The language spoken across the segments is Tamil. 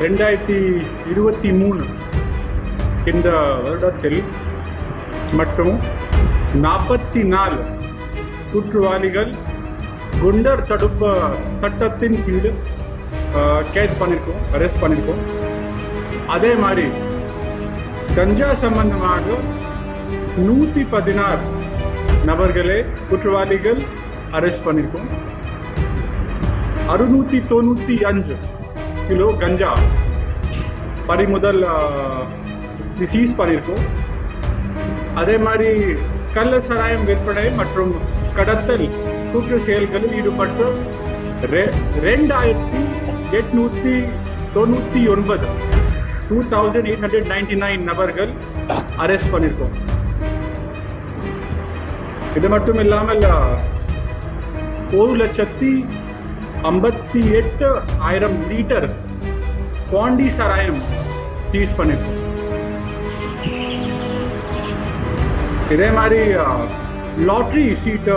ரெண்டாயிரத்தி இருபத்தி மூணு இந்த வருடத்தில் மற்றும் நாற்பத்தி நாலு குற்றவாளிகள் குண்டர் தடுப்பு சட்டத்தின் கீழ் கேஸ் பண்ணியிருக்கோம் அரெஸ்ட் பண்ணியிருக்கோம் அதே மாதிரி கஞ்சா சம்பந்தமாக நூற்றி பதினாறு நபர்களே குற்றவாளிகள் அரெஸ்ட் பண்ணியிருக்கோம் அறுநூற்றி தொண்ணூற்றி அஞ்சு கிலோ கஞ்சா. பறிமுதல் சீஸ் பண்ணியிருக்கோம் அதே மாதிரி கள்ள சராயம் விற்பனை மற்றும் கடத்தல் கூட்டு செயல்களில் ஈடுபட்டு ரெ- ரெண்டாயிரத்தி எட்நூத்தி தொண்ணூத்தி ஒன்பது two thousand eight hundred ninety nine நபர்கள் அரெஸ்ட் பண்ணியிருக்கோம் இது மட்டும் இல்லாமல் ஒரு லட்சத்தி ஐம்பத்தி எட்டு ஆயிரம் லிட்டர் பாண்டி சாராயம் சீஸ் பண்ணிருக்கோம். இதே மாதிரி லாட்ரி சீட்டு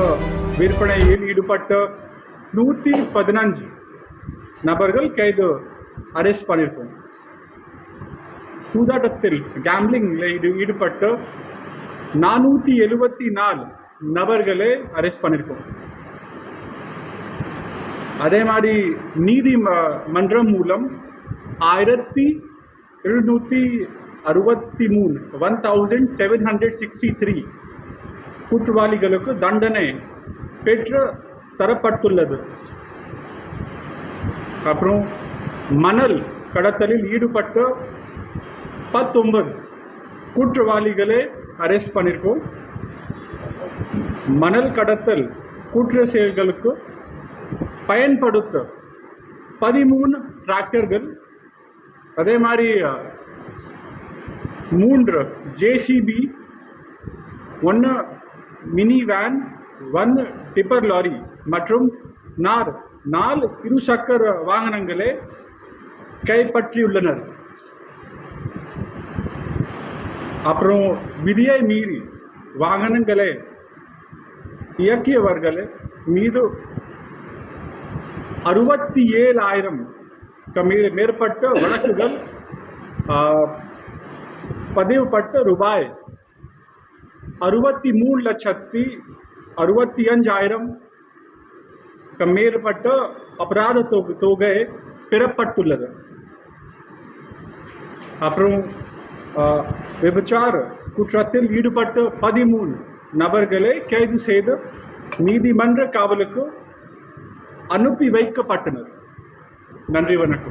விற்பனையில் ஈடுபட்ட நூற்றி பதினஞ்சு நபர்கள் கைது அரெஸ்ட் பண்ணியிருக்கோம் சூதாட்டத்தில் கேம்லிங்கில் ஈடு ஈடுபட்ட நானூற்றி எழுபத்தி நாலு நபர்களே அரெஸ்ட் பண்ணியிருக்கோம் அதே மாதிரி நீதி ம- மன்றம் மூலம் ஆயிரத்தி எழுநூற்றி அறுபத்தி மூணு one thousand seven hundred sixty three குற்றவாளிகளுக்கு தண்டனை பெற்று தரப்பட்டுள்ளது. அப்புறம் மணல் கடத்தலில் ஈடுபட்ட பத்தொன்பது குற்றவாளிகளை அரெஸ்ட் பண்ணியிருக்கோம் மணல் கடத்தல் குற்ற செயல்களுக்கு பயன்படுத்த. பதிமூணு டிராக்டர்கள் அதே மாதிரி மூன்று ஜேசிபி ஒன்று மினி வேன் ஒன்று டிப்பர் லாரி மற்றும் நார் நாலு இருசக்கர வாகனங்களை கைப்பற்றியுள்ளனர். அப்புறம் விதியை மீறி வாகனங்களை இயக்கியவர்கள் மீது அறுபத்தி ஏழாயிரம் மே- மேற்பட்ட வழக்குகள் பதிவுபட்ட ரூபாய் அறுபத்தி மூணு லட்சத்தி அறுபத்தி அஞ்சாயிரம் மேற்பட்ட அபராத தொகை பெறப்பட்டுள்ளது. அப்புறம் விபச்சார் குற்றத்தில் ஈடுபட்ட பதிமூணு நபர்களை கைது செய்து நீதிமன்ற காவலுக்கு அனுப்பி வைக்கப்பட்டனர். நன்றி வணக்கம்.